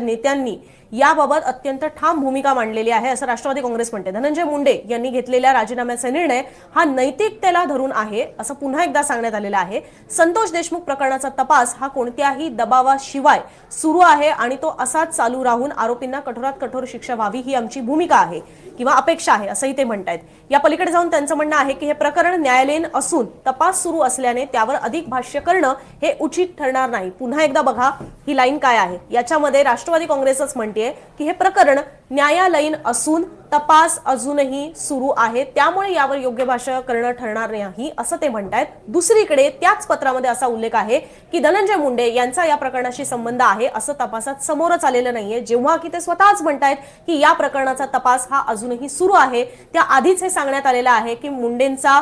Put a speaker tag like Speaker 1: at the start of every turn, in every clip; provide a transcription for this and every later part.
Speaker 1: नेत्यांनी याबाबत अत्यंत ठाम भूमिका मांडलेली आहे असं राष्ट्रवादी काँग्रेस म्हणते. धनंजय मुंडे यांनी घेतलेल्या राजीनाम्याचा निर्णय हा नैतिकतेला धरून आहे असं पुन्हा एकदा सांगण्यात आलेलं आहे. संतोष देशमुख प्रकरणाचा तपास हा कोणत्याही दबावाशिवाय सुरू आहे आणि तो असाच चालू राहून आरोपींना कठोरात कठोर शिक्षा व्हावी ही आमची भूमिका आहे. किंवा अपेक्षा आहे असंही ते म्हणतायत. या पलीकडे जाऊन त्यांचं म्हणणं आहे की हे प्रकरण न्यायालयीन असून तपास सुरू असल्याने त्यावर अधिक भाष्य करणं हे उचित ठरणार नाही. पुन्हा एकदा बघा ही लाईन काय आहे? याच्यामध्ये राष्ट्रवादी काँग्रेसच म्हणते की हे प्रकरण न्यायालयीन असून तपास अजूनही सुरू आहे त्यामुळे यावर योग्य भाष्य करणं ठरणार नाही असं ते म्हणतायत. दुसरीकडे त्याच पत्रामध्ये असा उल्लेख आहे की धनंजय मुंडे यांचा या प्रकरणाशी संबंध आहे असं तपासात समोरच आलेलं नाहीये. जेव्हा की ते स्वतःच म्हणतायत की या प्रकरणाचा तपास हा अजूनही सुरू आहे. त्या आधीच हे सांगण्यात आलेलं आहे की मुंडेंचा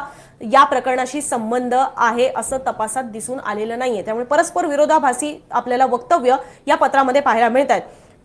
Speaker 1: या प्रकरणाशी संबंध आहे असं तपासात दिसून आलेलं नाहीये. त्यामुळे परस्पर विरोधाभासी आपल्याला वक्तव्य या पत्रामध्ये पाहायला मिळत आहेत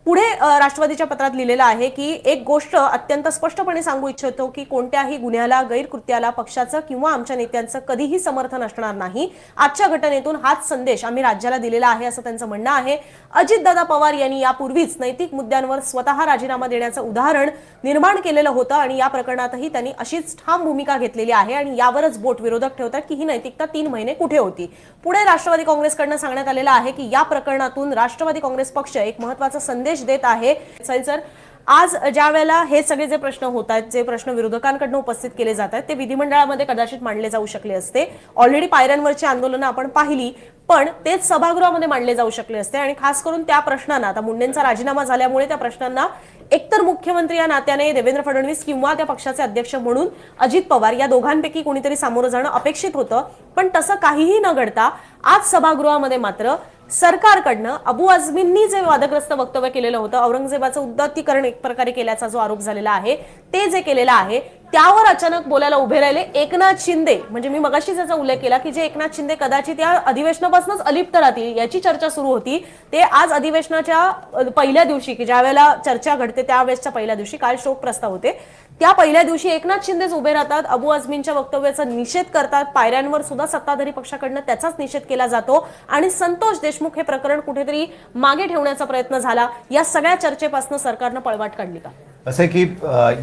Speaker 1: पुढे राष्ट्रवादीच्या पत्रात लिहिलेलं आहे की एक गोष्ट अत्यंत स्पष्टपणे सांगू इच्छितो की कोणत्याही गुन्ह्याला गैरकृत्याला पक्षाचं किंवा आमच्या नेत्यांचं कधीही समर्थन असणार नाही. आजच्या घटनेतून हाच संदेश आम्ही राज्याला दिलेला आहे असं त्यांचं म्हणणं आहे. अजितदादा पवार यांनी यापूर्वीच नैतिक मुद्द्यांवर स्वतः राजीनामा देण्याचं उदाहरण निर्माण केलेलं होतं आणि या प्रकरणातही त्यांनी अशीच ठाम भूमिका घेतलेली आहे आणि यावरच बोट विरोधक ठेवतात की ही नैतिकता तीन महिने कुठे होती. पुढे राष्ट्रवादी काँग्रेसकडनं सांगण्यात आलेलं आहे की या प्रकरणातून राष्ट्रवादी काँग्रेस पक्ष एक महत्त्वाचा संदेश देत आहे. सर आज ज्या वेळेला हे सगळे जे प्रश्न होत आहेत जे प्रश्न विरोधकांकडून उपस्थित केले जात आहेत ते विधिमंडळामध्ये कदाचित मांडले जाऊ शकले असते. ऑलरेडी पायऱ्यांवरची आंदोलनं आपण पाहिली पण तेच सभागृहामध्ये मांडले जाऊ शकले असते. आणि खास करून त्या प्रश्नांना आता मुंडेंचा राजीनामा झाल्यामुळे त्या प्रश्नांना एकतर मुख्यमंत्री या नात्याने देवेंद्र फडणवीस किंवा त्या पक्षाचे अध्यक्ष म्हणून अजित पवार या दोघांपैकी कोणीतरी सामोरं जाणं अपेक्षित होतं. पण तसं काहीही न घडता आज सभागृहामध्ये मात्र सरकारकडनं अबू आझमींनी जे वादग्रस्त वक्तव्य केलेलं होतं औरंगजेबाचं उद्दातीकरण एक प्रकारे केल्याचा जो आरोप झालेला आहे ते जे केलेलं आहे त्यावर अचानक बोलायला उभे राहिले एकनाथ शिंदे. म्हणजे मी मगाशी त्याचा उल्लेख केला की जे एकनाथ शिंदे कदाचित या अधिवेशनापासूनच अलिप्त राहतील याची चर्चा सुरू होती. ते आज अधिवेशनाच्या पहिल्या दिवशी की ज्या वेळेला चर्चा घडते त्यावेळेसच्या पहिल्या दिवशी काल शोक प्रस्ताव होते. त्या पहिल्या दिवशी एकनाथ शिंदेच उभे राहतात. अबू आझमींच्या वक्तव्याचा निषेध करतात. पायऱ्यांवर सुद्धा सत्ताधारी पक्षाकडनं त्याचाच निषेध केला जातो. आणि संतोष देशमुख हे प्रकरण कुठेतरी मागे ठेवण्याचा प्रयत्न झाला. या सगळ्या चर्चेपासून सरकारनं पळवाट काढली का?
Speaker 2: असं की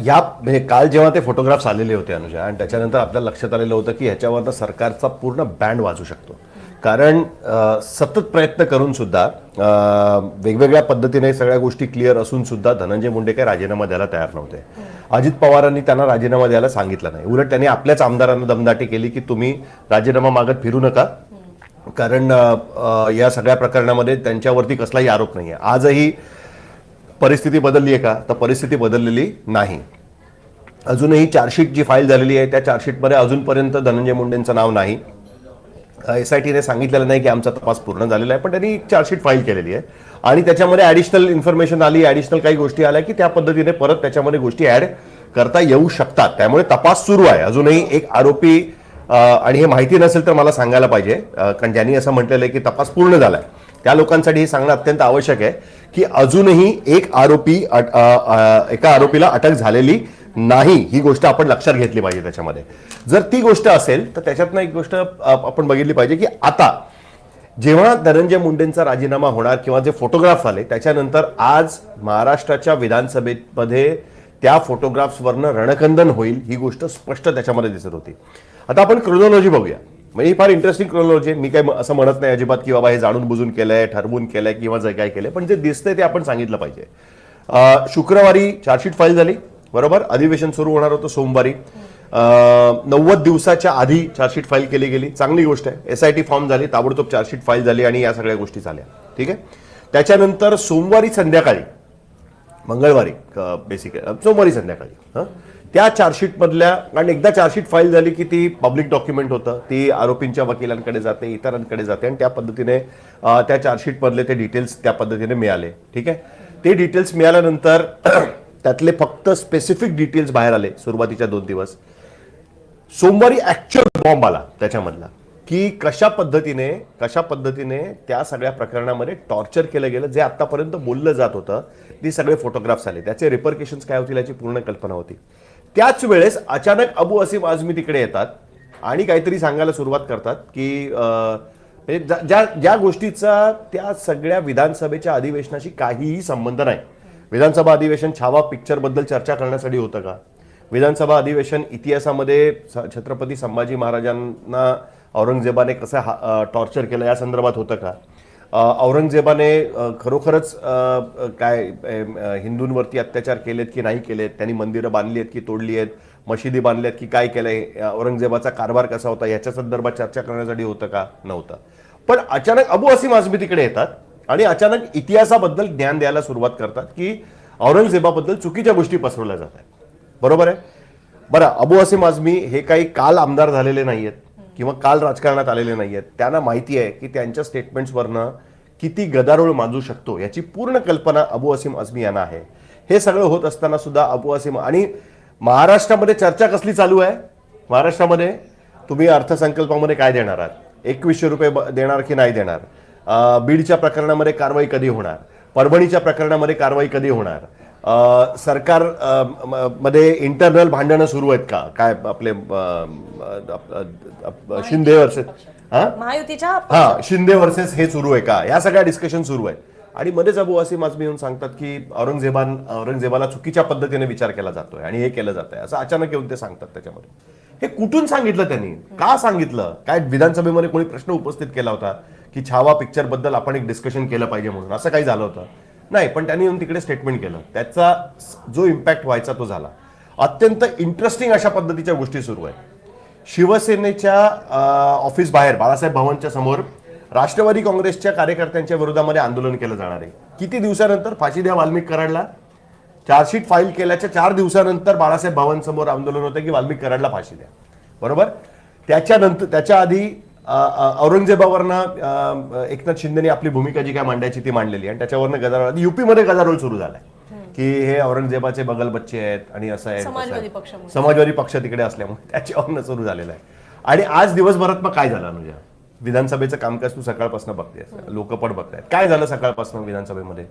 Speaker 2: या म्हणजे काल जेव्हा ते फोटोग्राफ्स आलेले होते अनुजा आणि त्याच्यानंतर आपल्या लक्षात आलेलं होतं की ह्याच्यावर सरकारचा पूर्ण बँड वाजू शकतो. कारण सतत प्रयत्न करून सुद्धा वेगवेगळ्या पद्धतीने सगळ्या गोष्टी क्लिअर असून सुद्धा धनंजय मुंडे काही राजीनामा द्यायला तयार नव्हते. अजित पवारांनी त्यांना राजीनामा द्यायला सांगितलं नाही. उलट त्यांनी आपल्याच आमदारांना दमदाटी केली की तुम्ही राजीनामा मागत फिरू नका. कारण या सगळ्या प्रकरणामध्ये त्यांच्यावरती कसलाही आरोप नाही आहे आजही परिस्थिती बदलली आहे का? तर परिस्थिती बदललेली नाही. अजूनही चार्जशीट जी फाईल झालेली आहे त्या चार्जशीटमध्ये अजूनपर्यंत धनंजय मुंडेंचं नाव नाही. एस आय टीने सांगितलेलं नाही की आमचा तपास पूर्ण झालेला आहे पण त्यांनी चार्जशीट फाईल केलेली आहे. आणि त्याच्यामध्ये ॲडिशनल इन्फॉर्मेशन आली ॲडिशनल काही गोष्टी आल्या की त्या पद्धतीने परत त्याच्यामध्ये गोष्टी ॲड करता येऊ शकतात. त्यामुळे तपास सुरू आहे. अजूनही एक आरोपी आणि हे माहिती नसेल तर मला सांगायला पाहिजे. कारण ज्यांनी असं म्हटलेलं आहे की तपास पूर्ण झालाय. त्या लोकांसाठी हे सांगणं अत्यंत आवश्यक आहे की अजूनही एक आरोपी एका आरोपीला अटक झालेली नाही ही गोष्ट आपण लक्षात घेतली पाहिजे त्याच्यामध्ये. जर ती गोष्ट असेल तर त्याच्यातनं एक गोष्ट आपण बघितली पाहिजे की आता जेव्हा धनंजय मुंडेंचा राजीनामा होणार किंवा जे फोटोग्राफ आले त्याच्यानंतर आज महाराष्ट्राच्या विधानसभेमध्ये त्या फोटोग्राफ्सवरनं रणकंदन होईल ही गोष्ट स्पष्ट त्याच्यामध्ये दिसत होती. आता आपण क्रोनॉलॉजी बघूया. म्हणजे ही फार इंटरेस्टिंग क्रोनॉलॉजी आहे. मी काय असं म्हणत नाही अजिबात की बाबा हे जाणून बुजून केलंय ठरवून केलंय किंवा जे काय केलंय पण जे दिसतंय ते आपण सांगितलं पाहिजे. शुक्रवारी चार्जशीट फाईल झाली. बरोबर? अधिवेशन सुरू होणार होतं सोमवारी. नव्वद दिवसाच्या आधी चार्जशीट फाईल केली गेली. चांगली गोष्ट आहे. एस आय टी फॉर्म झाली ताबडतोब चार्जशीट फाईल झाली आणि या सगळ्या गोष्टी झाल्या. ठीक आहे? त्याच्यानंतर सोमवारी संध्याकाळी मंगळवारी बेसिक सोमवारी संध्याकाळी हं? त्या चार्जशीटमधल्या कारण एकदा चार्जशीट फाईल झाली की ती पब्लिक डॉक्युमेंट होतं. ती आरोपींच्या वकिलांकडे जाते इतरांकडे जाते आणि त्या पद्धतीने त्या चार्जशीटमधले ते डिटेल्स त्या पद्धतीने मिळाले. ठीक आहे? ते डिटेल्स मिळाल्यानंतर त्यातले फक्त स्पेसिफिक डिटेल्स बाहेर आले सुरुवातीच्या दोन दिवस. सोमवारी ऍक्च्युअल बॉम्ब आला त्याच्यामधला. की कशा पद्धतीने कशा पद्धतीने त्या सगळ्या प्रकरणामध्ये टॉर्चर केलं गेलं जे आतापर्यंत बोललं जात होतं ती सगळे फोटोग्राफ्स आले. त्याचे रिपरकेशन्स काय होतील याची पूर्ण कल्पना होती. त्याच वेळेस अचानक अबू असीम आझमी तिकडे येतात आणि काहीतरी सांगायला सुरुवात करतात की म्हणजे ज्या- ज्या ज्या गोष्टीचा त्या सगळ्या विधानसभेच्या अधिवेशनाशी काहीही संबंध नाही. विधानसभा अधिवेशन छावा पिक्चरबद्दल चर्चा करण्यासाठी होतं का? विधानसभा अधिवेशन इतिहासामध्ये छत्रपती संभाजी महाराजांना औरंगजेबाने कसं टॉर्चर केलं या संदर्भात होतं का? औरंगजेबाने खरोखरच काय हिंदूंवरती अत्याचार केलेत की नाही केलेत? त्यांनी मंदिरं बांधली आहेत की तोडली आहेत? मशिदी बांधल्यात की काय केलंय? औरंगजेबाचा कारभार कसा होता? याच्या संदर्भात चर्चा करण्यासाठी होतं का? नव्हतं. पण अचानक अबू असीम आझमी तिकडे येतात. आणि अचानक इतिहासाबद्दल ज्ञान द्यायला सुरुवात करतात की औरंगजेबाबद्दल चुकीच्या गोष्टी पसरवल्या जात आहेत. बरोबर आहे? बरं अबू असीम आझमी हे काही काल आमदार झालेले नाही आहेत किंवा काल राजकारणात आलेले नाही आहेत त्यांना माहिती आहे की त्यांच्या स्टेटमेंट्सवरनं किती गदारोळ मांजू शकतो याची पूर्ण कल्पना अबू असीम आझमी यांना आहे. हे सगळं होत असताना सुद्धा अबू असीम आणि महाराष्ट्रामध्ये चर्चा कसली चालू आहे? महाराष्ट्रामध्ये तुम्ही अर्थसंकल्पामध्ये काय देणार आहात? एकवीसशे रुपये देणार की नाही देणार? बीडच्या प्रकरणामध्ये कारवाई कधी होणार? परभणीच्या प्रकरणामध्ये कारवाई कधी होणार? सरकारमध्ये इंटरनल भांडणं सुरू आहेत का? काय आपले शिंदे वर्सेस हा? हा शिंदे वर्सेस हे सुरू आहे का? या सगळ्या डिस्कशन सुरू आहेत. आणि मध्येच अबू असीम आझमी येऊन सांगतात की औरंगजेबान औरंगजेबाला चुकीच्या पद्धतीने विचार केला जातोय आणि हे केलं जात आहे असं अचानक येऊन ते सांगतात त्याच्यामध्ये. हे कुठून सांगितलं त्यांनी? का सांगितलं? काय विधानसभेमध्ये कोणी प्रश्न उपस्थित केला होता? की छावा पिक्चरबद्दल आपण एक डिस्कशन केलं पाहिजे म्हणून. असं काही झालं होतं. नाही पण त्यांनी येऊन तिकडे स्टेटमेंट केलं. त्याचा जो इम्पॅक्ट व्हायचा तो झाला. अत्यंत इंटरेस्टिंग अशा पद्धतीच्या गोष्टी सुरू आहेत. शिवसेनेच्या ऑफिस बाहेर बाळासाहेब भवनच्या समोर राष्ट्रवादी काँग्रेसच्या कार्यकर्त्यांच्या विरोधामध्ये आंदोलन केलं जाणार आहे. किती दिवसानंतर? फाशी द्या वाल्मिक कराडला. चार्जशीट फाईल केल्याच्या चार दिवसानंतर बाळासाहेब भवन समोर आंदोलन होतं की वाल्मिक कराडला फाशी द्या. बरोबर? त्याच्यानंतर त्याच्या आधी औरंगजेबावरनं एकनाथ शिंदेने आपली भूमिका जी काय मांडायची ती मांडलेली. आणि त्याच्यावरनं गदारोळ युपीमध्ये गदारोळ सुरू झालाय. की हे औरंगजेबाचे बगल बच्चे आहेत आणि असं आहे.
Speaker 1: समाजवादी
Speaker 2: पक्ष तिकडे असल्यामुळे त्याच्यावरनं सुरू झालेलं आहे. आणि आज दिवसभरात मग काय झालं अनुजा? विधानसभेचं कामकाज तू सकाळपासून बघतेस. लोक पण बघतायत. काय झालं सकाळपासून विधानसभेमध्ये?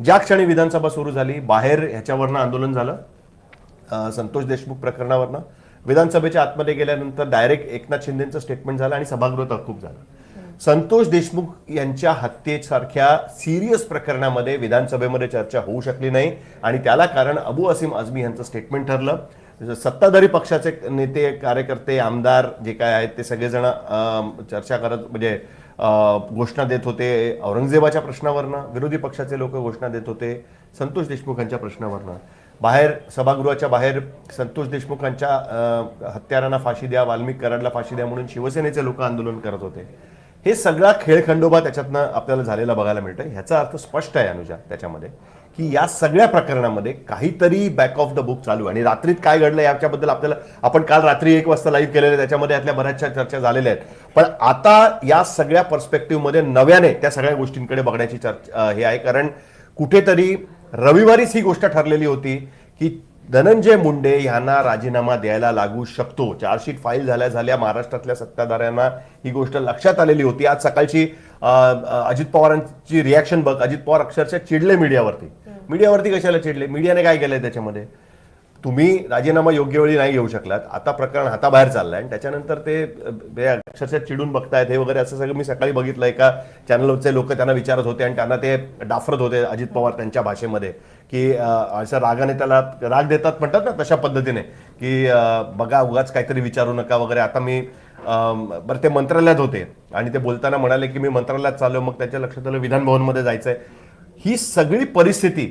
Speaker 2: ज्या क्षणी विधानसभा सुरू झाली बाहेर ह्याच्यावरनं आंदोलन झालं संतोष देशमुख प्रकरणावरनं विधानसभेच्या आतमध्ये गेल्यानंतर डायरेक्ट एकनाथ शिंदेचं स्टेटमेंट झालं आणि सभागृह तहकूब झालं. संतोष देशमुख यांच्या हत्येसारख्या सिरियस प्रकरणामध्ये विधानसभेमध्ये चर्चा होऊ शकली नाही आणि त्याला कारण अबू असीम आझमी यांचं स्टेटमेंट ठरलं. सत्ताधारी पक्षाचे नेते कार्यकर्ते आमदार जे काय आहेत ते सगळेजण चर्चा करत म्हणजे घोषणा देत होते. औरंगजेबाच्या प्रश्नावरनं विरोधी पक्षाचे लोक घोषणा देत होते. संतोष देशमुख यांच्या प्रश्नावरनं. बाहेर सभागृहाच्या बाहेर संतोष देशमुखांच्या हत्यारांना फाशी द्या वाल्मिक कराडला फाशी द्या म्हणून शिवसेनेचे लोक आंदोलन करत होते. हे सगळा खेळखंडोबा त्याच्यातनं आपल्याला झालेला बघायला मिळतं ह्याचा अर्थ स्पष्ट आहे अनुजा त्याच्यामध्ये की या सगळ्या प्रकरणामध्ये काहीतरी बॅक ऑफ द बुक चालू आहे. आणि रात्रीत काय घडलं याच्याबद्दल आपल्याला आपण काल रात्री एक वाजता लाईव्ह केलेलं त्याच्यामध्ये यातल्या बऱ्याचशा चर्चा झालेल्या आहेत. पण आता या सगळ्या पर्स्पेक्टिव्हमध्ये नव्याने त्या सगळ्या गोष्टींकडे बघण्याची चर्चा हे आहे. कारण कुठेतरी रविवारीच ही गोष्ट ठरलेली होती की धनंजय मुंडे यांना राजीनामा द्यायला लागू शकतो. चार्जशीट फाईल झाल्या झाल्या महाराष्ट्रातल्या सत्ताधाऱ्यांना ही गोष्ट लक्षात आलेली होती. आज सकाळची अजित पवारांची रिॲक्शन बघ. अजित पवार अक्षरशः चिडले मीडियावरती मीडियावरती कशाला चिडले? मीडियाने काय केलंय त्याच्यामध्ये? तुम्ही राजीनामा योग्य वेळी नाही घेऊ शकलात. आता प्रकरण हाताबाहेर चाललंय आणि त्याच्यानंतर ते अक्षरशः चिडून बघतायत हे वगैरे असं सगळं मी सकाळी बघितलं. एका चॅनलवरचे लोक त्यांना विचारत होते आणि त्यांना ते डाफरत होते अजित पवार त्यांच्या भाषेमध्ये की असं रागाने त्याला राग देतात म्हणतात ना तशा पद्धतीने की बघा उगाच काहीतरी विचारू नका वगैरे. आता मी बरं ते मंत्रालयात होते आणि ते बोलताना म्हणाले की मी मंत्रालयात चाललो मग त्याच्या लक्षात आलं विधान भवनमध्ये जायचंय. ही सगळी परिस्थिती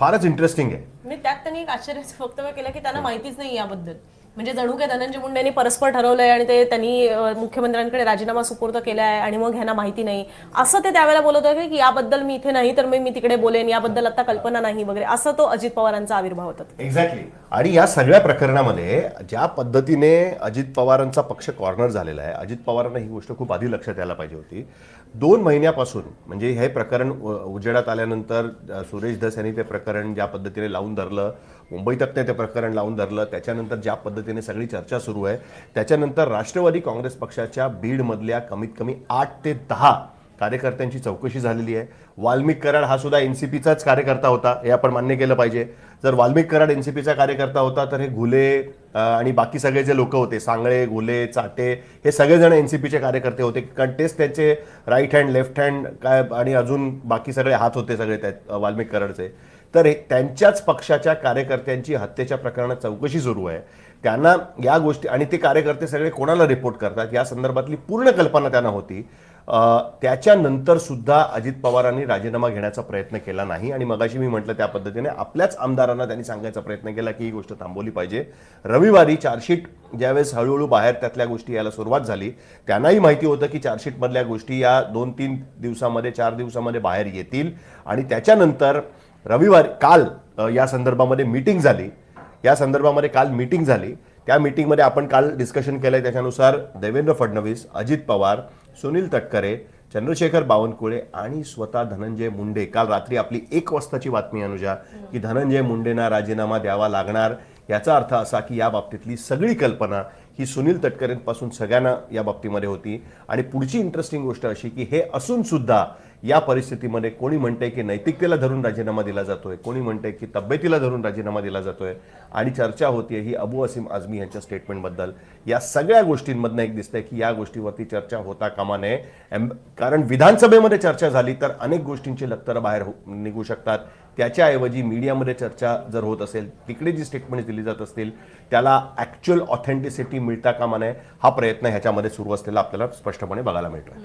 Speaker 2: फारच इंटरेस्टिंग आहे.
Speaker 1: मी त्यात त्यांनी एक आश्चर्याचं वक्तव्य केलं की त्यांना माहितीच नाही याबद्दल. म्हणजे जणू काय धनंजय मुंडेंनी परस्पर ठरवलंय आणि ते त्यांनी मुख्यमंत्र्यांकडे राजीनामा सुपूर्द केलाय आणि मग ह्यांना माहिती नाही. असं ते त्यावेळेला बोलत होते की याबद्दल मी इथे नाही तर मी मी तिकडे बोलेन याबद्दल आता कल्पना नाही वगैरे. असं तो अजित पवारांचा आविर्भाव होता.
Speaker 2: एक्झॅक्टली आणि या सगळ्या प्रकरणामध्ये ज्या पद्धतीने अजित पवारांचा पक्ष कॉर्नर झालेला आहे अजित पवारांना ही गोष्ट खूप आधी लक्षात यायला पाहिजे होती. दोन महिन्यापासून म्हणजे हे प्रकरण उजेडात आल्यानंतर सुरेश धस यांनी ते प्रकरण ज्या पद्धतीने लावून धरलं मुंबईतकने ते प्रकरण लावून धरलं. त्याच्यानंतर ज्या पद्धतीने सगळी चर्चा सुरू आहे त्याच्यानंतर राष्ट्रवादी काँग्रेस पक्षाच्या बीडमधल्या कमीत कमी आठ ते दहा कार्यकर्त्यांची चौकशी झालेली आहे. वाल्मिक कराड हा सुद्धा एनसीपीचाच कार्यकर्ता होता हे आपण मान्य केलं पाहिजे. जर वाल्मिक कराड एनसीपीचा कार्यकर्ता होता तर हे घुले आणि बाकी सगळे जे लोक होते सांगळे घुले चाटे हे सगळेजण एनसीपीचे कार्यकर्ते होते. कारण तेच त्यांचे राईट हँड लेफ्ट हँड काय आणि अजून बाकी सगळे हात होते सगळे त्या वाल्मिक कराडचे. तर हे त्यांच्याच पक्षाच्या कार्यकर्त्यांची हत्येच्या प्रकरणात चौकशी सुरू आहे. त्यांना या गोष्टी आणि ते कार्यकर्ते सगळे कोणाला रिपोर्ट करतात? या संदर्भातली पूर्ण कल्पना त्यांना होती. त्याच्यानंतर सुद्धा अजित पवारांनी राजीनामा घेण्याचा प्रयत्न केला नाही आणि मगाशी मी म्हटलं त्या पद्धतीने आपल्याच आमदारांना त्यांनी सांगायचा प्रयत्न केला की ही गोष्ट थांबवली पाहिजे. रविवारी चार्जशीट ज्यावेळेस हळूहळू बाहेर त्यातल्या गोष्टी यायला सुरुवात झाली त्यांनाही माहिती होतं की चार्जशीटमधल्या गोष्टी या दोन तीन दिवसामध्ये चार दिवसामध्ये बाहेर येतील आणि त्याच्यानंतर रविवारी काल या संदर्भामध्ये मीटिंग झाली. या संदर्भामध्ये काल मीटिंग झाली. त्या मीटिंगमध्ये आपण काल डिस्कशन केलं त्याच्यानुसार देवेंद्र फडणवीस अजित पवार सुनील तटकरे चंद्रशेखर बावनकुळे आणि स्वतः धनंजय मुंडे. काल रात्री आपली एक वाजताची बातमी अनुजा की धनंजय मुंडेंना राजीनामा द्यावा लागणार. याचा अर्थ असा की या बाबतीतली सगळी कल्पना ही सुनील तटकरेंपासून सगळ्यांना या बाबतीमध्ये होती. आणि पुढची इंटरेस्टिंग गोष्ट अशी की हे असून सुद्धा या परिस्थितीमध्ये कोणी म्हणते की नैतिकतेला धरून राजीनामा दिला जातोय कोणी म्हणते की तब्येतीला धरून राजीनामा दिला जातोय आणि चर्चा होतीये ही अबू असीम आझमी यांच्या स्टेटमेंटबद्दल. या सगळ्या गोष्टींमधनं एक दिसतंय की या गोष्टीवरती चर्चा होता कामा नये. कारण विधानसभेमध्ये चर्चा झाली तर अनेक गोष्टींची लक्तर बाहेर हो- निघू शकतात. त्याच्याऐवजी मीडियामध्ये चर्चा जर होत असेल तिकडे जी स्टेटमेंट दिली जात असतील त्याला ऍक्च्युअल ऑथेंटिसिटी मिळता कामा नये हा प्रयत्न ह्याच्यामध्ये सुरू असलेला आपल्याला स्पष्टपणे बघायला मिळतोय.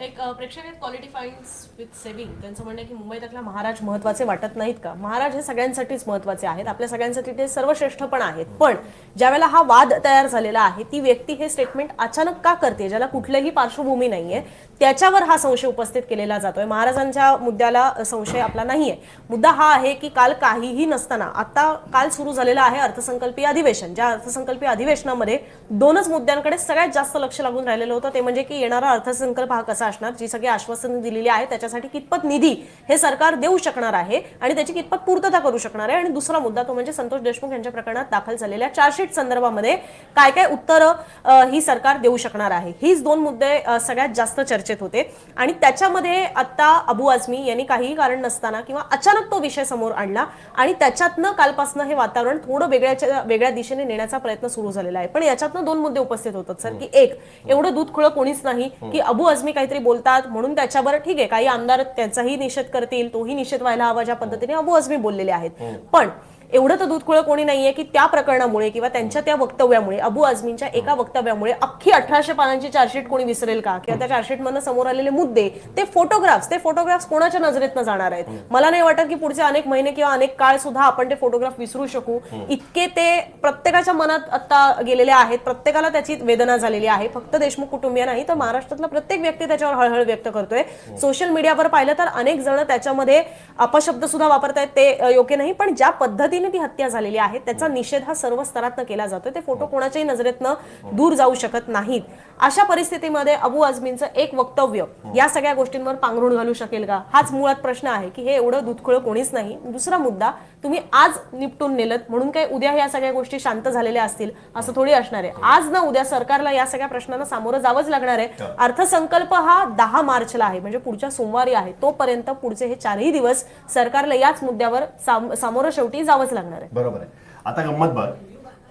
Speaker 1: एक प्रेक्षक आहेत क्वालिटी फाईन्स विथ सेव्हिंग त्यांचं म्हणणं आहे की मुंबईतल्या महाराज महत्त्वाचे वाटत नाहीत का? महाराज हे सगळ्यांसाठीच महत्त्वाचे आहेत. आपल्या सगळ्यांसाठी ते सर्वश्रेष्ठ पण आहेत. पण ज्यावेळेला हा वाद तयार झालेला आहे ती व्यक्ती हे स्टेटमेंट अचानक का करते? ज्याला कुठलीही पार्श्वभूमी नाहीये त्याच्यावर हा संशय उपस्थित केलेला जातोय. महाराजांच्या मुद्द्याला संशय आपला नाहीये. मुद्दा हा आहे की काल काहीही नसताना आता काल सुरू झालेलं आहे अर्थसंकल्पीय अधिवेशन. ज्या अर्थसंकल्पीय अधिवेशनामध्ये दोनच मुद्द्यांकडे सगळ्यात जास्त लक्ष लागून राहिलेलं होतं ते म्हणजे की येणारा अर्थसंकल्प हा कसा असणार जी सगळी आश्वासनं दिलेली आहे त्याच्यासाठी कितपत निधी हे सरकार देऊ शकणार आहे आणि त्याची कितपत पूर्तता करू शकणार आहे. आणि दुसरा मुद्दा तो म्हणजे संतोष देशमुख यांच्या प्रकरणात दाखल झालेल्या चार्जशीट संदर्भामध्ये काय काय उत्तरं ही सरकार देऊ शकणार आहे. हीच दोन मुद्दे सगळ्यात जास्त चर्चा चर्चेत होते. आणि त्याच्यामध्ये आता अबू आझमी यांनी काहीही कारण नसताना किंवा अचानक तो विषय समोर आणला आणि त्याच्यातनं कालपासनं हे वातावरण थोडं वेगळ्याच्या वेगळ्या दिशेने नेण्याचा प्रयत्न सुरू झालेला आहे. पण याच्यातनं दोन मुद्दे उपस्थित होतात सर की एक एवढं दूध खुळं कोणीच नाही की अबू आझमी काहीतरी बोलतात म्हणून त्याच्यावर ठीक आहे काही आमदार त्याचाही निषेध करतील तोही निषेध व्हायला हवा ज्या पद्धतीने अबू आझमी बोललेले आहेत. पण एवढं तर दूध खुळं कोणी नाहीये की त्या प्रकरणामुळे किंवा त्यांच्या त्या वक्तव्यामुळे अबू आझमींच्या एका वक्तव्यामुळे अख्खी अठराशे पानांची चार्जशीट कोणी विसरेल का? किंवा त्या चार्जशीट मधनं समोर आलेले मुद्दे ते फोटोग्राफ्स ते फोटोग्राफ्स कोणाच्या नजरेतनं जाणार आहेत? मला नाही वाटत की पुढचे अनेक महिने किंवा अनेक काळ सुद्धा आपण ते फोटोग्राफ विसरू शकू. इतके ते प्रत्येकाच्या मनात आता गेलेले आहेत प्रत्येकाला त्याची वेदना झालेली आहे. फक्त देशमुख कुटुंबीय नाही तर महाराष्ट्रातला प्रत्येक व्यक्ती त्याच्यावर हळहळ व्यक्त करतोय. सोशल मीडियावर पाहिलं तर अनेक जण त्याच्यामध्ये अपशब्द सुद्धा वापरतायत ते योग्य नाही. पण ज्या पद्धतीने ती हत्या झालेली आहे. त्याचा निषेध हा सर्व स्तरातनं केला जातोय. ते फोटो कोणाच्याही नजरेतनं दूर जाऊ शकत नाहीत. अशा परिस्थितीमध्ये अबू आझमींचं एक वक्तव्य या सगळ्या गोष्टींवर पांघरुण घालू शकेल का? हाच मुळात प्रश्न आहे की हे एवढं दुधखळ कोणीच नाही. दुसरा मुद्दा तुम्ही आज निपटून नेलत म्हणून काय उद्या या सगळ्या गोष्टी शांत झालेल्या असतील असं थोडी असणार आहे. आज ना उद्या सरकारला या सगळ्या प्रश्नांना सामोरं जावंच लागणार आहे. अर्थसंकल्प हा दहा मार्चला आहे म्हणजे पुढच्या सोमवारी आहे. तोपर्यंत पुढचे हे चारही दिवस सरकारला याच मुद्द्यावर साम- सामोरं शेवटी जावंच लागणार आहे.
Speaker 2: बरोबर आहे. आता गंमत बघ.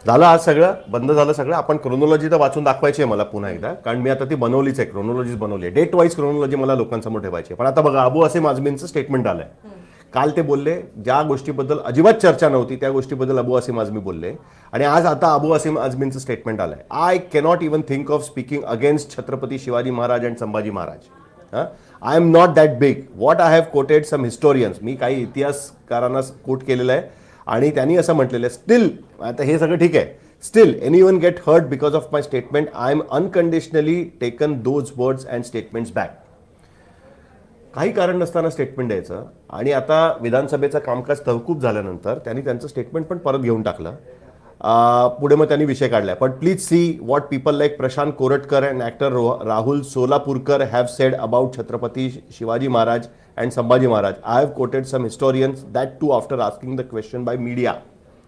Speaker 2: झालं आज सगळं बंद झालं सगळं. आपण क्रोनॉलॉजी तर वाचून दाखवायची आहे मला पुन्हा एकदा. कारण मी आता ती बनवलीच आहे क्रोनॉलॉजीच बनवली आहे. डेट वाईज क्रोनॉलॉजी मला लोकांसमोर ठेवायची पण आता बघा अबू असे माझमींचं स्टेटमेंट आलंय. काल ते बोलले ज्या गोष्टीबद्दल अजिबात चर्चा नव्हती त्या गोष्टीबद्दल अबू असीम आझमी बोलले. आणि आज आता अबू असीम आझमींचं स्टेटमेंट आलंय. I cannot even think of speaking against Chhatrapati Shivaji Maharaj and Sambhaji Maharaj. I am not that big what I have quoted some historians मी काही इतिहासकारांना कोट केलेलं आहे. आणि त्यांनी असं म्हटलेलं आहे स्टील आता हे सगळं ठीक आहे. Still any one get hurt because of my statement I am unconditionally taken those words and statements back काही कारण नसताना स्टेटमेंट द्यायचं. आणि आता विधानसभेचं कामकाज तहकूब झाल्यानंतर त्यांनी त्यांचं स्टेटमेंट पण परत घेऊन टाकलं. पुढे मग त्यांनी विषय काढलाय. पण please see what people like Prashant Koratkar and actor Rahul Solapurkar have said about Chhatrapati Shivaji Maharaj and Sambhaji Maharaj. I have quoted some historians that to after asking the question by media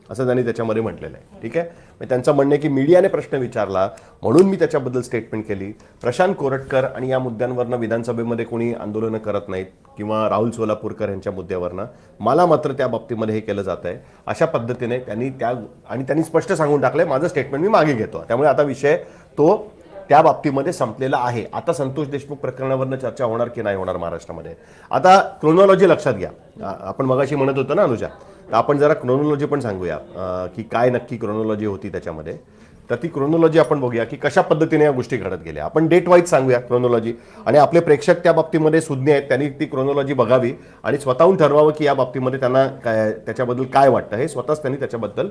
Speaker 2: असं त्यांनी त्याच्यामध्ये म्हटलेलं आहे. ठीक आहे? म्हणजे त्यांचं म्हणणं आहे की मीडियाने प्रश्न विचारला म्हणून मी त्याच्याबद्दल स्टेटमेंट केली. प्रशांत कोरटकर आणि या मुद्द्यांवरनं विधानसभेमध्ये कोणी आंदोलनं करत नाहीत किंवा राहुल सोलापूरकर यांच्या मुद्द्यावरनं मला मात्र त्या बाबतीमध्ये हे केलं जात आहे अशा पद्धतीने त्यांनी त्या आणि त्यांनी स्पष्ट सांगून टाकलंय माझं स्टेटमेंट मी मागे घेतो. त्यामुळे आता विषय तो त्या बाबतीमध्ये संपलेला आहे. आता संतोष देशमुख प्रकरणावरनं चर्चा होणार की नाही होणार महाराष्ट्रामध्ये? आता क्रोनॉलॉजी लक्षात घ्या. आपण मगाशी म्हणत होतो ना अनुजा तर आपण जरा क्रोनॉलॉजी पण सांगूया की काय नक्की क्रोनॉलॉजी होती त्याच्यामध्ये. तर ती क्रोनॉलॉजी आपण बघूया की कशा पद्धतीने या गोष्टी घडत गेल्या. आपण डेट वाईज सांगूया क्रोनॉलॉजी आणि आपले प्रेक्षक त्या बाबतीमध्ये सुज्ञ आहेत त्यांनी ती क्रोनॉलॉजी बघावी आणि स्वतःहून ठरवावं की या बाबतीमध्ये त्यांना काय त्याच्याबद्दल काय वाटतं. हे स्वतःच त्यांनी त्याच्याबद्दल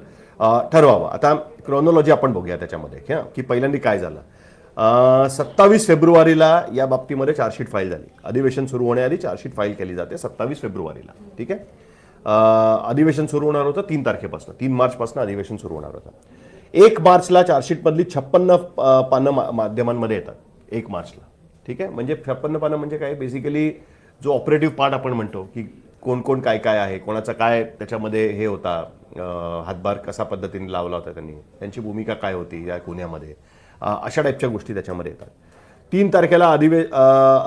Speaker 2: ठरवावं. आता क्रोनॉलॉजी आपण बघूया त्याच्यामध्ये हं, की पहिल्यांदा काय झालं. सत्तावीस फेब्रुवारीला या बाबतीमध्ये चार्जशीट फाईल झाली. अधिवेशन सुरू होण्याआधी चार्जशीट फाईल केली जाते सत्तावीस फेब्रुवारीला. ठीक आहे? अधिवेशन सुरू होणार होतं तीन तारखेपासून तीन मार्चपासून अधिवेशन सुरू होणार होतं. एक मार्चला चार्जशीटमधली छप्पन्न पानं माध्यमांमध्ये येतात एक मार्चला. ठीक आहे? म्हणजे छप्पन्न पानं म्हणजे काय? बेसिकली जो ऑपरेटिव्ह पार्ट आपण म्हणतो की कोण कोण काय काय आहे कोणाचा काय त्याच्यामध्ये हे होता हातभार कसा पद्धतीने लावला होता त्यांनी त्यांची भूमिका काय होती या गुन्ह्यामध्ये? अशा टाईपच्या गोष्टी त्याच्यामध्ये येतात. तीन तारखेला अधिवे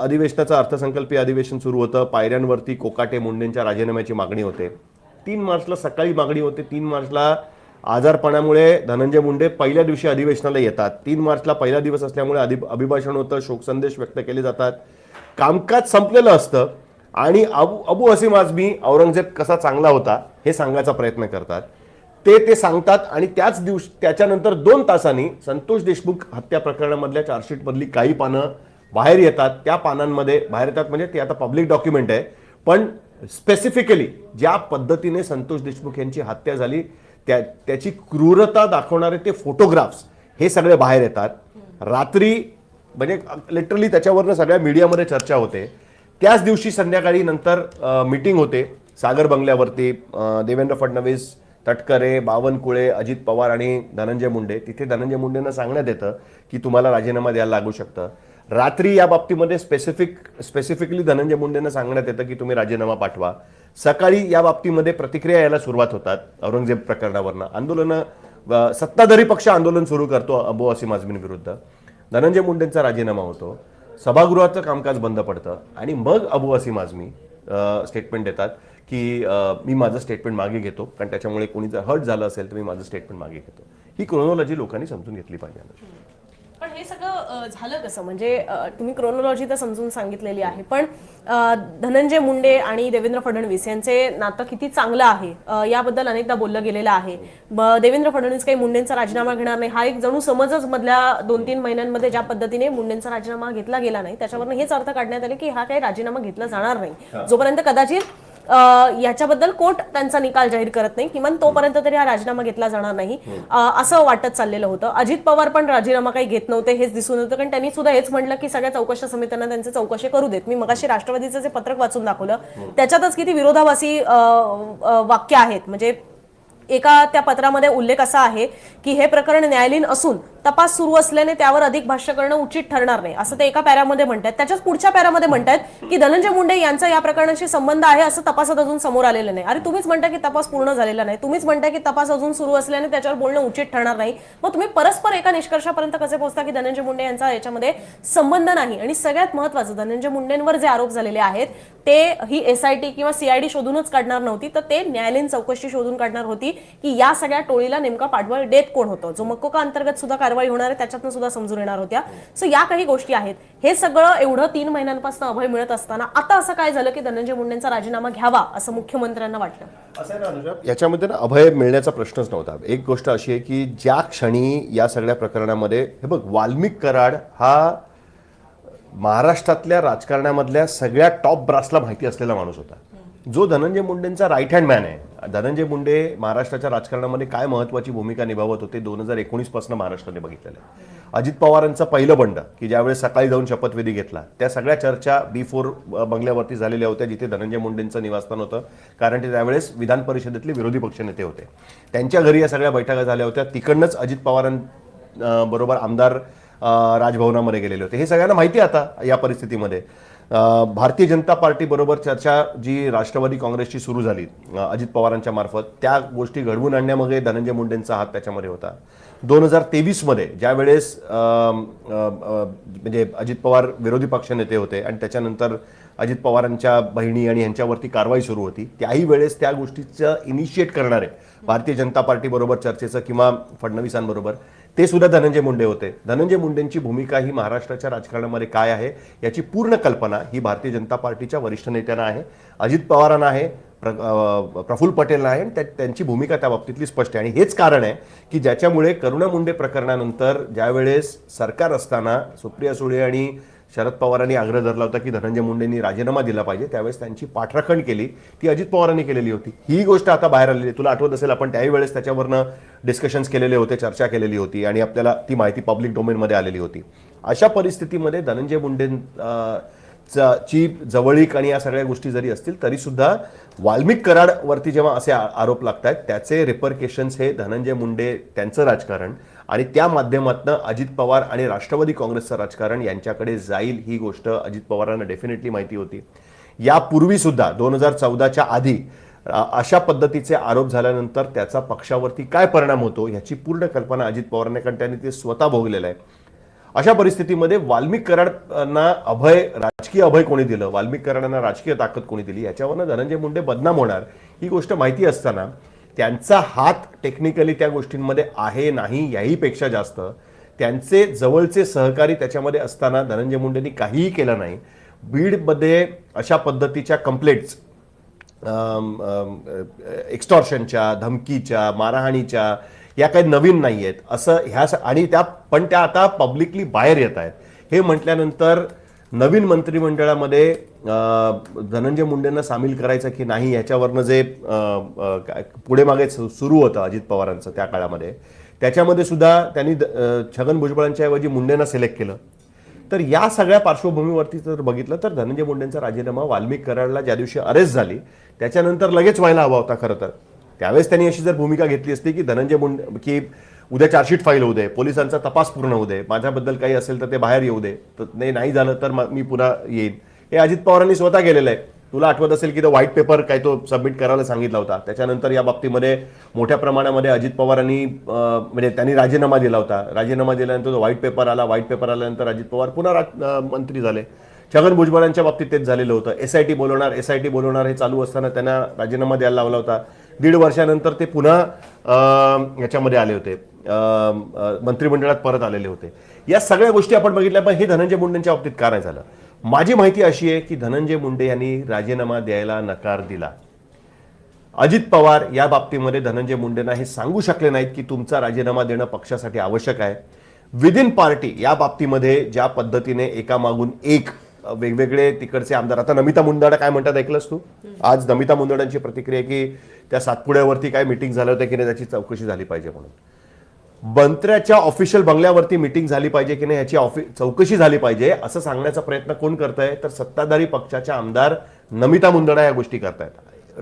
Speaker 2: अधिवेशनाचं अर्थसंकल्पीय अधिवेशन सुरू होतं. पायऱ्यांवरती कोकाटे मुंडेंच्या राजीनाम्याची मागणी होते. तीन मार्चला सकाळी मागणी होते. तीन मार्चला आजारपणामुळे धनंजय मुंडे पहिल्या दिवशी अधिवेशनाला येतात. तीन मार्चला पहिला दिवस असल्यामुळे अधि अभिभाषण होतं. शोकसंदेश व्यक्त केले जातात. कामकाज संपलेलं असतं. आणि अबू अबू हसीम आझमी औरंगजेब कसा चांगला होता हे सांगायचा प्रयत्न करतात. ते ते सांगतात आणि त्याच दिवशी त्याच्यानंतर दोन तासांनी संतोष देशमुख हत्या प्रकरणामधल्या चार्जशीटमधली काही पानं बाहेर येतात. त्या पानांमध्ये बाहेर येतात म्हणजे ते आता पब्लिक डॉक्युमेंट आहे. पण स्पेसिफिकली ज्या पद्धतीने संतोष देशमुख यांची हत्या झाली त्या त्याची क्रूरता दाखवणारे ते फोटोग्राफ्स हे सगळे बाहेर येतात. रात्री म्हणजे लिटरली त्याच्यावरनं सगळ्या मीडियामध्ये चर्चा होते. त्याच दिवशी संध्याकाळी नंतर मीटिंग होते सागर बंगल्यावरती. देवेंद्र फडणवीस तटकरे बावनकुळे अजित पवार आणि धनंजय मुंडे. तिथे धनंजय मुंडेंना सांगण्यात येतं की तुम्हाला राजीनामा द्यायला लागू शकतं. रात्री या बाबतीमध्ये स्पेसिफिक स्पेसिफिकली धनंजय मुंडेंना सांगण्यात येतं की तुम्ही राजीनामा पाठवा. सकाळी या बाबतीमध्ये प्रतिक्रिया यायला सुरुवात होतात औरंगजेब प्रकरणावरनं. आंदोलनं सत्ताधारी पक्ष आंदोलन सुरू करतो अबो असीम आझमीन विरुद्ध. धनंजय मुंडेंचा राजीनामा होतो. सभागृहाचं कामकाज बंद पडतं. आणि मग अबू असीम आझमी स्टेटमेंट देतात. की मी माझं स्टेटमेंट मागे घेतो कारण त्याच्यामुळे कोणी जर हर्ट झालं असेल तर मी माझं स्टेटमेंट मागे घेतो. ही क्रोनॉलॉजी लोकांनी समजून घेतली पाहिजे.
Speaker 1: पण हे सगळं झालं कसं? म्हणजे तुम्ही क्रोनॉलॉजी तर समजून सांगितलेली आहे पण धनंजय मुंडे आणि देवेंद्र फडणवीस यांचे नातं किती चांगलं आहे याबद्दल अनेकदा बोललं गेलेलं आहे. देवेंद्र फडणवीस काही मुंडेंचा राजीनामा घेणार नाही. हा एक जणू समजच मधल्या दोन तीन महिन्यांमध्ये ज्या पद्धतीने मुंडेंचा राजीनामा घेतला गेला नाही त्याच्यावरनं हेच अर्थ काढण्यात आले की हा काही राजीनामा घेतला जाणार नाही. जोपर्यंत कदाचित याच्याबद्दल कोर्ट त्यांचा निकाल जाहीर करत नाही. किमान तोपर्यंत तरी हा राजीनामा घेतला जाणार नाही. असं वाटत चाललेलं होतं. अजित पवार पण राजीनामा काही घेत नव्हते हेच दिसून होतं कारण त्यांनी सुद्धा हेच म्हटलं की सगळ्या चौकशा समित्यांना त्यांचे चौकशी करू देत. मी मगाशी राष्ट्रवादीचं जे पत्रक वाचून दाखवलं त्याच्यातच किती विरोधाभासी वाक्य आहेत. म्हणजे एका त्या पत्रामध्ये उल्लेख असा आहे की हे प्रकरण न्यायालयीन असून तपास सुरू असल्याने त्यावर अधिक भाष्य करणं उचित ठरणार नाही. असं ते एका पॅरामध्ये म्हणतात त्याच्याच पुढच्या पॅरामध्ये म्हणतात की धनंजय मुंडे यांचा या प्रकरणाशी संबंध आहे असं तपासात अजून समोर आलेलं नाही. अरे तुम्हीच म्हणता की तपास पूर्ण झालेला नाही. तुम्हीच म्हणता की तपास अजून सुरू असल्याने त्याच्यावर बोलणं उचित ठरणार नाही. मग तुम्ही परस्पर एका निष्कर्षापर्यंत कसे पोहोचता की धनंजय मुंडे यांचा याच्यामध्ये संबंध नाही? आणि सगळ्यात महत्वाचं धनंजय मुंडेंवर जे आरोप झालेले आहेत ते ही एसआयटी किंवा सीआयडी शोधूनच काढणार नव्हती तर ते न्यायालयीन चौकशी शोधून काढणार होती की या सगळ्या टोळीला नेमका पाठबळ देत कोण होतं? जो मकोका अंतर्गत सुद्धा कारवाई होणार आहे त्याच्यातनं सुद्धा समजून येणार होत्या. सो या काही गोष्टी आहेत. हे सगळं एवढं तीन महिन्यांपासून अभय मिळत असताना आता असं काय झालं की धनंजय मुंडेंचा राजीनामा घ्यावा असं मुख्यमंत्र्यांना वाटलं?
Speaker 2: याच्यामध्ये ना अभय मिळण्याचा प्रश्नच नव्हता. एक गोष्ट अशी आहे की ज्या क्षणी या सगळ्या प्रकरणामध्ये हे बघ वाल्मिक कराड हा महाराष्ट्रातल्या राजकारणामधल्या सगळ्या टॉप ब्रासला माहिती असलेला माणूस होता. जो धनंजय मुंडेंचा राईट हँड मॅन आहे धनंजय मुंडे महाराष्ट्राच्या राजकारणामध्ये काय महत्वाची भूमिका निभावत होते दोन हजार एकोणीसपासून महाराष्ट्राने बघितलेलं आहे. अजित पवारांचं पहिलं बंड की ज्यावेळेस सकाळी जाऊन शपथविधी घेतला त्या सगळ्या चर्चा बी फोर बंगल्यावरती झालेल्या होत्या जिथे धनंजय मुंडेंचं निवासस्थान होतं कारण ते त्यावेळेस विधान परिषदेतले विरोधी पक्षनेते होते. त्यांच्या घरी या सगळ्या बैठका झाल्या होत्या तिकडनंच अजित पवारां बरोबर आमदार राजभवनामध्ये गेलेले होते. हे सगळ्यांना माहिती आता या परिस्थितीमध्ये. भारतीय जनता पार्टी बरोबर चर्चा जी राष्ट्रवादी काँग्रेसची सुरू झाली अजित पवारांच्या मार्फत त्या गोष्टी घडवून आणण्यामागे धनंजय मुंडेंचा हात त्याच्यामध्ये होता. दोन हजार तेवीसमध्ये ज्या वेळेस म्हणजे अजित पवार विरोधी पक्षनेते होते आणि त्याच्यानंतर अजित पवारांच्या बहिणी आणि यांच्यावरती कारवाई सुरू होती त्याही वेळेस त्या गोष्टीचं इनिशिएट करणारे भारतीय जनता पार्टी बरोबर चर्चेचं किंवा फडणवीसांबरोबर ते सुद्धा धनंजय मुंडे होते. धनंजय मुंडेंची भूमिका ही महाराष्ट्राच्या राजकारणामध्ये काय आहे याची पूर्ण कल्पना ही भारतीय जनता पार्टीच्या वरिष्ठ नेत्यांना आहे. अजित पवारांना आहे प्र प्रफुल्ल पटेलला आहे आणि त्या- त्यांची भूमिका त्या बाबतीतली स्पष्ट आहे. आणि हेच कारण आहे की ज्याच्यामुळे करुणा मुंडे प्रकरणानंतर ज्यावेळेस सरकार असताना सुप्रिया सुळे आणि शरद पवारांनी आग्रह धरला होता की धनंजय मुंडेंनी राजीनामा दिला पाहिजे. त्यावेळेस त्यांची पाठराखण केली. ती अजित पवारांनी केलेली होती. ही गोष्ट आता बाहेर आलेली तुला आठवत असेल आपण त्याही वेळेस त्याच्यावरनं डिस्कशन्स केलेले होते चर्चा केलेली होती आणि आपल्याला ती माहिती पब्लिक डोमेनमध्ये आलेली होती. अशा परिस्थितीमध्ये धनंजय मुंडे ची जवळीक आणि या सगळ्या गोष्टी जरी असतील तरी सुद्धा वाल्मिक कराडवरती जेव्हा असे आरोप लागत आहेत त्याचे रिपरकेशन्स हे धनंजय मुंडे त्यांचं राजकारण आणि त्या माध्यमातून अजित पवार आणि राष्ट्रवादी काँग्रेसचं राजकारण यांच्याकडे जाईल ही गोष्ट अजित पवारांना डेफिनेटली माहिती होती. यापूर्वी सुद्धा दोन हजार चौदाच्या आधी अशा पद्धतीचे आरोप झाल्यानंतर त्याचा पक्षावरती काय परिणाम होतो ह्याची पूर्ण कल्पना अजित पवारांनी कारण त्यांनी ते स्वतः भोगलेलं आहे. अशा परिस्थितीमध्ये वाल्मिक कराडांना अभय राजकीय अभय कोणी दिलं? वाल्मिक कराडांना राजकीय ताकद कोणी दिली? याच्यावरनं धनंजय मुंडे बदनाम होणार ही गोष्ट माहिती असताना त्यांचा हात टेक्निकली त्या गोष्टींमध्ये आहे नाही याहीपेक्षा जास्त. त्यांचे जवळचे सहकारी त्याच्यामध्ये असताना धनंजय मुंडेंनी काहीही केलं नाही. बीडमध्ये अशा पद्धतीच्या कंप्लेंट्स एक्स्टॉर्शनच्या धमकीच्या मारहाणीच्या या काही नवीन नाही आहेत असं ह्या आणि त्या पण त्या आता पब्लिकली बाहेर येत आहेत. हे म्हटल्यानंतर नवीन मंत्रिमंडळामध्ये धनंजय मुंडेंना सामील करायचं की नाही याच्यावरनं जे काय- पुढे मागे सु- सुरू होतं अजित पवारांचं त्या काळामध्ये. त्याच्यामध्ये सुद्धा त्यांनी द- छगन भुजबळांच्या ऐवजी मुंडेंना सिलेक्ट केलं. तर या सगळ्या पार्श्वभूमीवरती जर बघितलं तर धनंजय मुंडेंचा राजीनामा वाल्मिक कराडला ज्या दिवशी अरेस्ट झाली त्याच्यानंतर लगेच व्हायला हवा होता खरं तर. त्यावेळेस त्यांनी अशी जर भूमिका घेतली असती की धनंजय मुंडे की उद्या चार्जशीट फाईल होऊ दे. पोलिसांचा तपास पूर्ण होऊ दे. माझ्याबद्दल काही असेल तर ते बाहेर येऊ दे. तर नाही नाही झालं तर मी पुन्हा येईन. हे अजित पवारांनी स्वतः केलेलं आहे. तुला आठवत असेल की तो व्हाईट पेपर काय तो सबमिट करायला सांगितला होता. त्याच्यानंतर या बाबतीमध्ये मोठ्या प्रमाणामध्ये अजित पवारांनी म्हणजे त्यांनी राजीनामा दिला होता. राजीनामा दिल्यानंतर तो व्हाईट पेपर आला व्हाईट पेपर आल्यानंतर अजित पवार पुन्हा मंत्री झाले. छगन भुजबळांच्या बाबतीत तेच झालेलं होतं. एस आय टी बोलवणार एस आय टी बोलवणार हे चालू असताना त्यांना राजीनामा द्यायला लावला होता. दीड वर्षानंतर ते पुन्हा याच्यामध्ये आले होते. मंत्रिमंडळात परत आलेले होते. या सगळ्या गोष्टी आपण बघितल्या पण हे धनंजय मुंडेंच्या बाबतीत का नाही झालं? माझी माहिती अशी आहे की धनंजय मुंडे यांनी राजीनामा द्यायला नकार दिला. अजित पवार या बाबतीमध्ये धनंजय मुंडेंना हे सांगू शकले नाहीत की तुमचा राजीनामा देणं पक्षासाठी आवश्यक आहे. विदिन पार्टी या बाबतीमध्ये ज्या पद्धतीने एकामागून एक वेगवेगळे तिकडचे आमदार आता नमिता मुंदडा काय म्हणतात ऐकलंस तू? आज नमिता मुंदडांची प्रतिक्रिया की त्या सातपुड्यावरती काय मिटिंग झालं होतं की नाही त्याची चौकशी झाली पाहिजे म्हणून. मंत्र्याच्या ऑफिशियल बंगल्यावरती मिटिंग झाली पाहिजे की नाही याची ऑफि चौकशी झाली पाहिजे असं सांगण्याचा प्रयत्न कोण करत आहे तर सत्ताधारी पक्षाच्या आमदार नमिता मुंदडा या गोष्टी करतायत.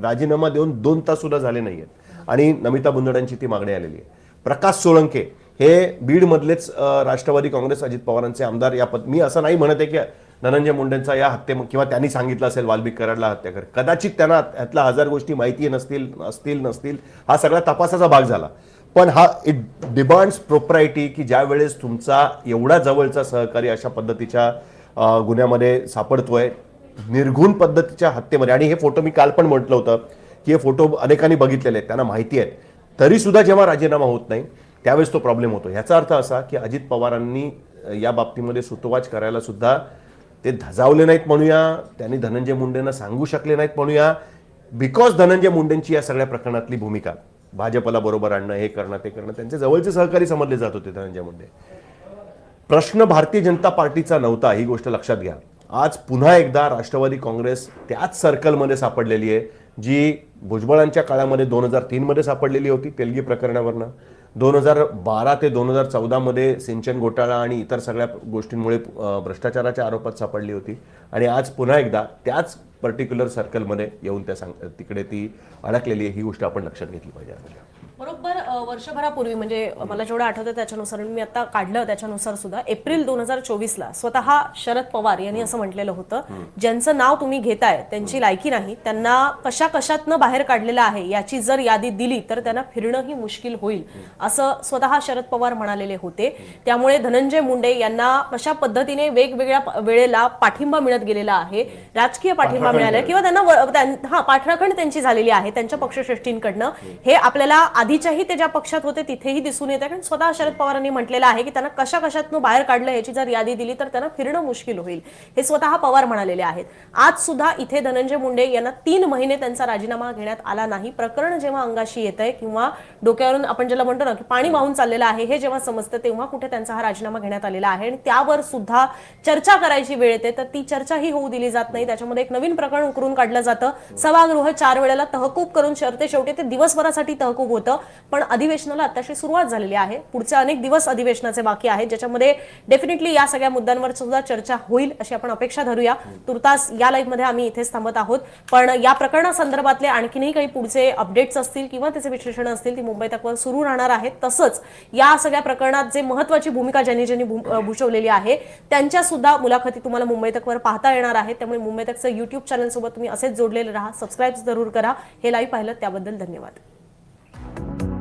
Speaker 2: राजीनामा देऊन दोन तास सुद्धा झाले नाहीयेत. आणि नमिता मुंदडांची ती मागणी आलेली आहे. प्रकाश सोळंके हे बीडमधलेच राष्ट्रवादी काँग्रेस अजित पवारांचे आमदार या पद मी असं नाही म्हणत आहे की धनंजय मुंडेंचा या हत्ये किंवा त्यांनी सांगितलं असेल वाल्मिक कराडला हत्या कर कदाचित त्यांना यातल्या हजार गोष्टी माहिती नसतील असतील नसतील हा सगळा तपासाचा भाग झाला. पण हा इट डिमांड्स प्रोप्रायटी की ज्या वेळेस तुमचा एवढा जवळचा सहकारी अशा पद्धतीच्या गुन्ह्यामध्ये सापडतोय निर्घुण पद्धतीच्या हत्येमध्ये. आणि हे फोटो मी काल पण म्हटलं होतं की हे फोटो अनेकांनी बघितलेले आहेत त्यांना माहिती आहेत. तरीसुद्धा जेव्हा राजीनामा होत नाही त्यावेळेस तो प्रॉब्लेम होतो. ह्याचा अर्थ असा की अजित पवारांनी या बाबतीमध्ये सुतोवाच करायला सुद्धा ते धजावले नाहीत म्हणूया त्यांनी धनंजय मुंडेंना सांगू शकले नाहीत म्हणूया बिकॉज धनंजय मुंडेंची या सगळ्या प्रकरणातली भूमिका भाजपला बरोबर आणणं हे करणं ते करणं. त्यांचे जवळचे सहकारी समजले जात होते धनंजय मुंडे प्रश्न भारतीय जनता पार्टीचा नव्हता ही गोष्ट लक्षात घ्या. आज पुन्हा एकदा राष्ट्रवादी काँग्रेस त्याच सर्कलमध्ये सापडलेली आहे जी भुजबळांच्या काळामध्ये दोन हजार तीनमध्ये सापडलेली होती तेलगी प्रकरणावरनं. दोन हजार बारा ते दोन हजार चौदामध्ये सिंचन घोटाळा आणि इतर सगळ्या गोष्टींमुळे भ्रष्टाचाराच्या आरोपात सापडली होती आणि आज पुन्हा एकदा त्याच पर्टिक्युलर सर्कलमध्ये येऊन त्या सांग तिकडे ती अडकलेली आहे ही गोष्ट आपण लक्षात घेतली पाहिजे आपल्याला.
Speaker 1: बरोबर वर्षभरापूर्वी म्हणजे मला जेवढं आठवतं त्याच्यानुसार मी आता काढलं त्याच्यानुसार सुद्धा एप्रिल दोन हजार चोवीसला स्वतः शरद पवार यांनी असं म्हटलेलं होतं ज्यांचं नाव तुम्ही घेताय त्यांची लायकी नाही त्यांना कशा कशातनं बाहेर काढलेलं आहे याची जर यादी दिली तर त्यांना फिरणंही मुश्किल होईल असं स्वतः शरद पवार म्हणालेले होते. त्यामुळे धनंजय मुंडे यांना कशा पद्धतीने वेगवेगळ्या वेळेला पाठिंबा मिळत गेलेला आहे राजकीय पाठिंबा मिळाला किंवा त्यांना हा पाठराखण त्यांची झालेली आहे त्यांच्या पक्षश्रेष्ठींकडनं. हे आपल्याला आधीच्याही ते ज्या पक्षात होते तिथेही दिसून येते. कारण स्वतः शरद पवारांनी म्हटलेलं आहे की त्यांना कशा कशातनं बाहेर काढलं याची जर यादी दिली तर त्यांना फिरणं मुश्किल होईल. हे स्वतः पवार म्हणालेले आहेत. आज सुद्धा इथे धनंजय मुंडे यांना तीन महिने त्यांचा राजीनामा घेण्यात आला नाही. प्रकरण जेव्हा अंगाशी येत आहे किंवा डोक्यावरून आपण ज्याला म्हणतो ना की पाणी वाहून चाललेलं आहे हे जेव्हा समजतं तेव्हा कुठे त्यांचा हा राजीनामा घेण्यात आलेला आहे. आणि त्यावर सुद्धा चर्चा करायची वेळ येते तर ती चर्चाही होऊ दिली जात नाही. त्याच्यामध्ये एक नवीन प्रकरण उकरून काढलं जातं. सभागृह चार वेळेला तहकूब करून शर्ते शेवटी ते दिवसभरासाठी तहकूब होतं. पण अधिवेशनाला आताशी सुरुवात झालेली आहे. पुढचे अनेक दिवस अधिवेशनाचे बाकी आहेत. ज्याच्यामध्ये डेफिनेटली या सगळ्या मुद्द्यांवर सुद्धा चर्चा होईल अशी आपण अपेक्षा धरूया. तुर्तास या लाईव्हमध्ये आम्ही इथेच थांबत आहोत. पण या प्रकरणासंदर्भातले आणखीनही काही पुढचे अपडेट्स असतील किंवा त्याचे विश्लेषण असतील ती मुंबई तकवर सुरू राहणार आहेत. तसंच या सगळ्या प्रकरणात जे महत्वाची भूमिका ज्यांनी ज्यांनी भू- भूषवलेली आहे त्यांच्या सुद्धा मुलाखती तुम्हाला मुंबई तकवर पाहता येणार आहेत. त्यामुळे मुंबई तकचं युट्यूब चॅनल सोबत तुम्ही असेच जोडलेले राहा. सबस्क्राईब जरूर करा. हे लाईव्ह पाहिलं त्याबद्दल धन्यवाद. you